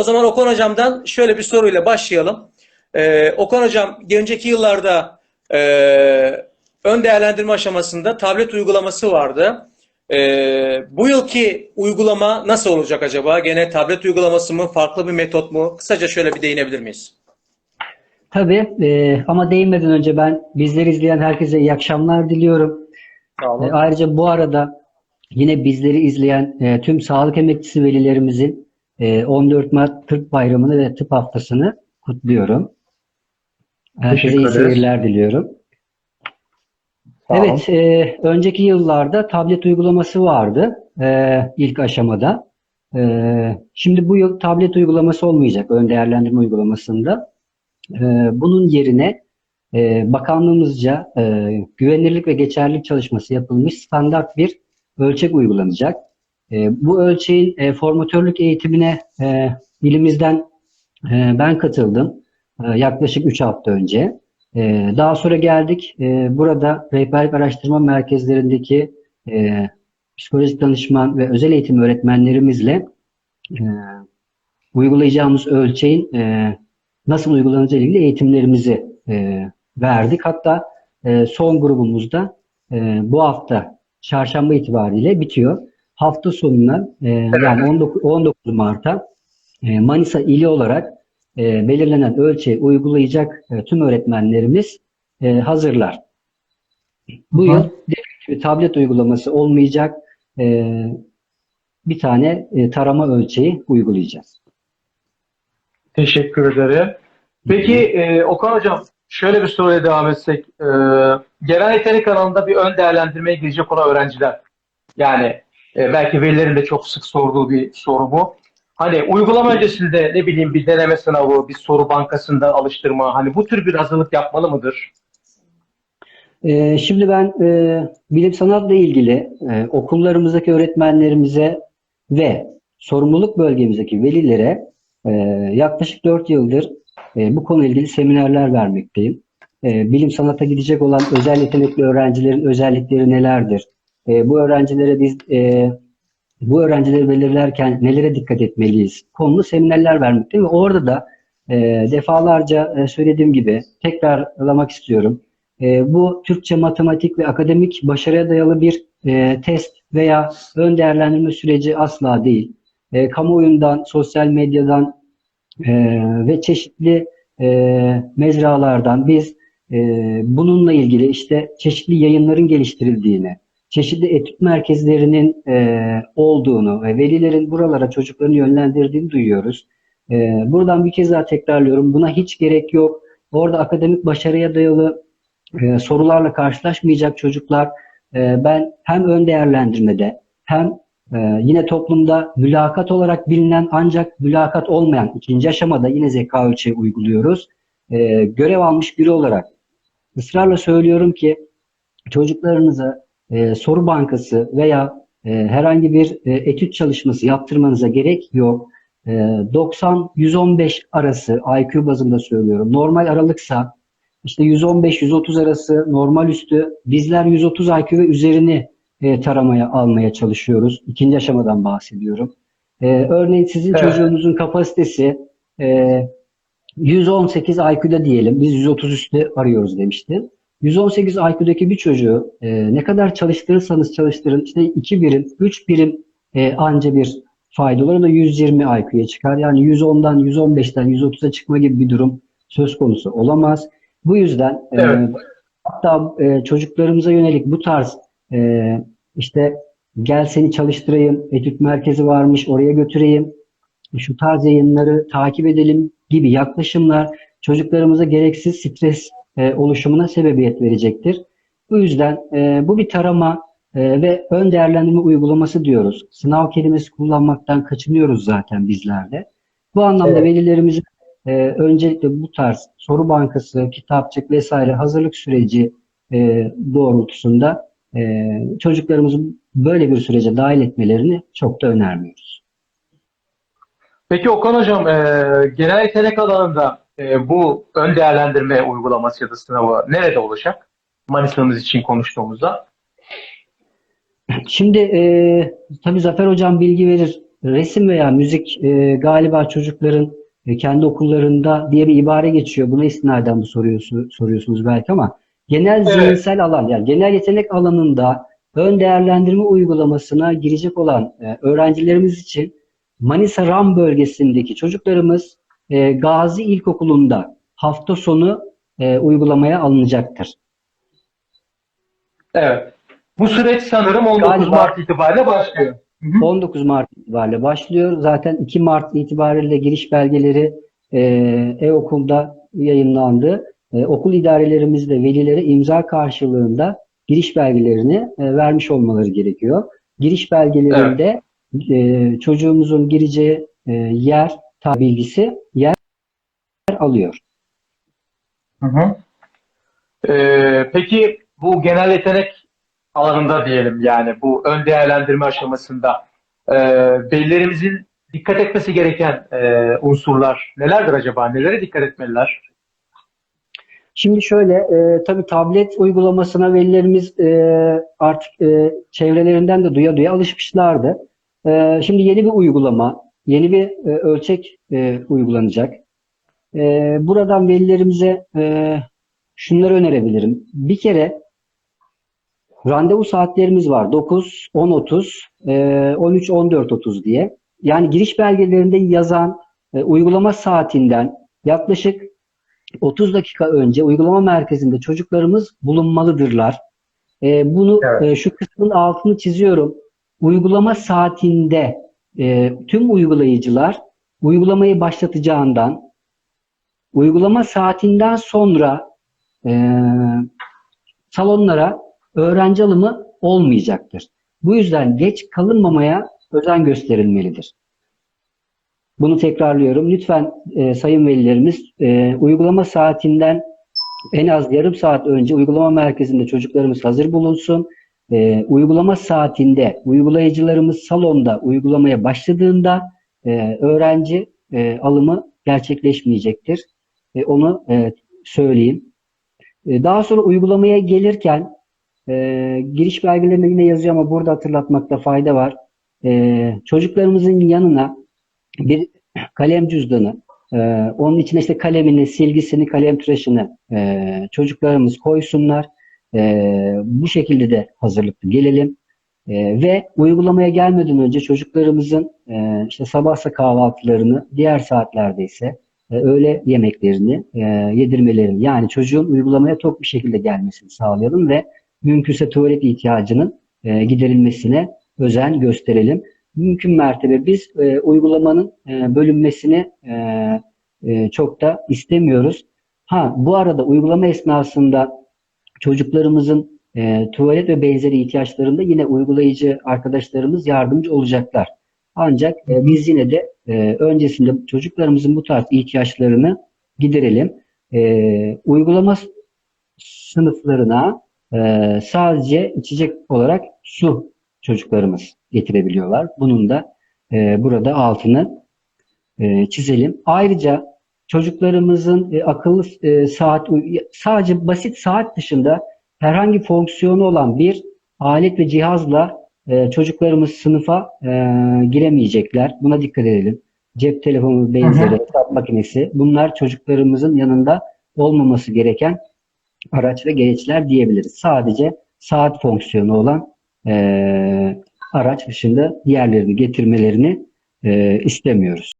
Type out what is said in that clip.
O zaman Okan Hocam'dan şöyle bir soruyla başlayalım. Ee, Okan Hocam önceki yıllarda e, ön değerlendirme aşamasında tablet uygulaması vardı. Ee, bu yılki uygulama nasıl olacak acaba? Gene tablet uygulaması mı? Farklı bir metot mu? Kısaca şöyle bir değinebilir miyiz? Tabii e, ama değinmeden önce ben bizleri izleyen herkese iyi akşamlar diliyorum. Sağ olun. E, ayrıca bu arada yine bizleri izleyen e, tüm sağlık emekçisi velilerimizin 14 Mart Tıp Bayramı'nı ve Tıp Haftası'nı kutluyorum. Herkese iyi seyirler diliyorum. Olun. Evet, e, önceki yıllarda tablet uygulaması vardı e, ilk aşamada. E, şimdi bu yıl tablet uygulaması olmayacak ön değerlendirme uygulamasında. E, bunun yerine e, bakanlığımızca e, güvenilirlik ve geçerlilik çalışması yapılmış standart bir ölçek uygulanacak. E, bu ölçeğin e, formatörlük eğitimine e, ilimizden e, ben katıldım e, yaklaşık 3 hafta önce. Daha sonra geldik. Burada rehberlik araştırma merkezlerindeki psikolojik danışman ve özel eğitim öğretmenlerimizle uygulayacağımız ölçeğin nasıl uygulanacağı ilgili eğitimlerimizi verdik. Hatta son grubumuzda e, bu hafta çarşamba itibariyle bitiyor. Hafta sonuna e, yani 19, 19 Mart'a e, Manisa ili olarak e, belirlenen ölçeği uygulayacak e, tüm öğretmenlerimiz e, hazırlar. Bu Hı. yıl tablet uygulaması olmayacak. E, bir tane e, tarama ölçeği uygulayacağız. Teşekkür ederim. Peki e, Okan Hocam şöyle bir soruya devam etsek. E, genel yetenek alanında bir ön değerlendirmeye girecek olan öğrenciler. Yani e, belki velilerin de çok sık sorduğu bir soru bu. Hani uygulama öncesinde ne bileyim bir deneme sınavı, bir soru bankasında alıştırma hani bu tür bir hazırlık yapmalı mıdır? Ee, şimdi ben e, bilim sanatla ilgili e, okullarımızdaki öğretmenlerimize ve sorumluluk bölgemizdeki velilere e, yaklaşık 4 yıldır e, bu konuyla ilgili seminerler vermekteyim. E, bilim sanata gidecek olan özel yetenekli öğrencilerin özellikleri nelerdir? E, bu öğrencilere biz e, bu öğrencileri belirlerken nelere dikkat etmeliyiz? Konulu seminerler vermekteyim ve orada da e, defalarca e, söylediğim gibi tekrarlamak istiyorum. E, bu Türkçe, matematik ve akademik başarıya dayalı bir e, test veya ön değerlendirme süreci asla değil. E, kamuoyundan, sosyal medyadan e, ve çeşitli e, mecralardan biz e, bununla ilgili işte çeşitli yayınların geliştirildiğini, çeşitli etüt merkezlerinin e, olduğunu ve velilerin buralara çocuklarını yönlendirdiğini duyuyoruz. E, buradan bir kez daha tekrarlıyorum. Buna hiç gerek yok. Orada akademik başarıya dayalı e, sorularla karşılaşmayacak çocuklar e, ben hem ön değerlendirmede hem e, yine toplumda mülakat olarak bilinen ancak mülakat olmayan ikinci aşamada yine zeka ölçeği uyguluyoruz. E, görev almış biri olarak ısrarla söylüyorum ki çocuklarınıza e, soru bankası veya e, herhangi bir e, etüt çalışması yaptırmanıza gerek yok. E, 90-115 arası IQ bazında söylüyorum. Normal aralıksa işte 115-130 arası normal üstü bizler 130 IQ ve üzerini e, taramaya almaya çalışıyoruz. İkinci aşamadan bahsediyorum. E, örneğin sizin Evet. çocuğunuzun kapasitesi e, 118 IQ'da diyelim. Biz 130 üstü arıyoruz demiştim. 118 IQ'daki bir çocuğu e, ne kadar çalıştırırsanız çalıştırın işte 2 birim, 3 birim e, anca bir fayda olur. O da 120 IQ'ya çıkar. Yani 110'dan, 115'ten 130'a çıkma gibi bir durum söz konusu olamaz. Bu yüzden e, Evet. hatta e, çocuklarımıza yönelik bu tarz e, işte gel seni çalıştırayım, etüt merkezi varmış oraya götüreyim, şu tarz yayınları takip edelim gibi yaklaşımlar çocuklarımıza gereksiz stres e, oluşumuna sebebiyet verecektir. Bu yüzden e, bu bir tarama e, ve ön değerlendirme uygulaması diyoruz. Sınav kelimesi kullanmaktan kaçınıyoruz zaten bizler de. Bu anlamda Evet. velilerimizin e, öncelikle bu tarz soru bankası, kitapçık vesaire hazırlık süreci e, doğrultusunda e, çocuklarımızı böyle bir sürece dahil etmelerini çok da önermiyoruz. Peki Okan Hocam e, genel yetenek alanında e, bu ön değerlendirme uygulaması ya da sınavı nerede olacak? Manisa'mız için konuştuğumuzda. Şimdi e, tabii Zafer Hocam bilgi verir. resim veya müzik e, galiba çocukların e, kendi okullarında diye bir ibare geçiyor. Buna istinaden bu soruyorsunuz, soruyorsunuz belki ama genel Evet. zihinsel alan yani genel yetenek alanında ön değerlendirme uygulamasına girecek olan e, öğrencilerimiz için Manisa Ram bölgesindeki çocuklarımız e, Gazi İlkokulu'nda hafta sonu e, uygulamaya alınacaktır. Evet. Bu süreç sanırım 19 Galiba- Mart itibariyle başlıyor. Hı hı. 19 Mart itibariyle başlıyor. Zaten 2 Mart itibariyle giriş belgeleri e, e-okulda yayınlandı. E, okul idarelerimiz de velilere imza karşılığında giriş belgelerini e, vermiş olmaları gerekiyor. Giriş belgelerinde e, çocuğumuzun gireceği e, yer ta bilgisi yer alıyor. Hı hı. Ee, peki bu genel yetenek alanında diyelim yani bu ön değerlendirme aşamasında e, velilerimizin dikkat etmesi gereken e, unsurlar nelerdir acaba? Nelere dikkat etmeliler? Şimdi şöyle, e, tabii tablet uygulamasına velilerimiz e, artık e, çevrelerinden de duya duya alışmışlardı. E, şimdi yeni bir uygulama, yeni bir e, ölçek e, uygulanacak. E, buradan velilerimize e, şunları önerebilirim. Bir kere randevu saatlerimiz var. 9, 10.30, e, 13, 14.30 diye. Yani giriş belgelerinde yazan e, uygulama saatinden yaklaşık 30 dakika önce uygulama merkezinde çocuklarımız bulunmalıdırlar. E, bunu Evet. e, şu kısmın altını çiziyorum. Uygulama saatinde e, tüm uygulayıcılar uygulamayı başlatacağından uygulama saatinden sonra e, salonlara öğrenci alımı olmayacaktır. Bu yüzden geç kalınmamaya özen gösterilmelidir. Bunu tekrarlıyorum. Lütfen e, sayın velilerimiz e, uygulama saatinden en az yarım saat önce uygulama merkezinde çocuklarımız hazır bulunsun. E, uygulama saatinde uygulayıcılarımız salonda uygulamaya başladığında e, öğrenci e, alımı gerçekleşmeyecektir. E, onu e, söyleyeyim. E, daha sonra uygulamaya gelirken e, giriş belgelerinde yine yazıyor ama burada hatırlatmakta fayda var. E, çocuklarımızın yanına bir kalem cüzdanı, e, onun içine işte kalemini, silgisini, kalem tıraşını e, çocuklarımız koysunlar. E, bu şekilde de hazırlıklı gelelim. E, ve uygulamaya gelmeden önce çocuklarımızın e, işte sabahsa kahvaltılarını, diğer saatlerde ise e, öğle yemeklerini e, yedirmelerini yani çocuğun uygulamaya tok bir şekilde gelmesini sağlayalım ve mümkünse tuvalet ihtiyacının e, giderilmesine özen gösterelim mümkün mertebe biz e, uygulamanın e, bölünmesini e, e, çok da istemiyoruz. Ha bu arada uygulama esnasında çocuklarımızın e, tuvalet ve benzeri ihtiyaçlarında yine uygulayıcı arkadaşlarımız yardımcı olacaklar. Ancak e, biz yine de e, öncesinde çocuklarımızın bu tarz ihtiyaçlarını giderelim. E, uygulama sınıflarına e, sadece içecek olarak su çocuklarımız getirebiliyorlar. Bunun da e, burada altını e, çizelim. Ayrıca çocuklarımızın e, akıllı e, saat sadece basit saat dışında herhangi fonksiyonu olan bir alet ve cihazla e, çocuklarımız sınıfa e, giremeyecekler. Buna dikkat edelim. Cep telefonu benzeri, hesap makinesi bunlar çocuklarımızın yanında olmaması gereken araç ve gereçler diyebiliriz. Sadece saat fonksiyonu olan e, araç dışında diğerlerini getirmelerini e, istemiyoruz.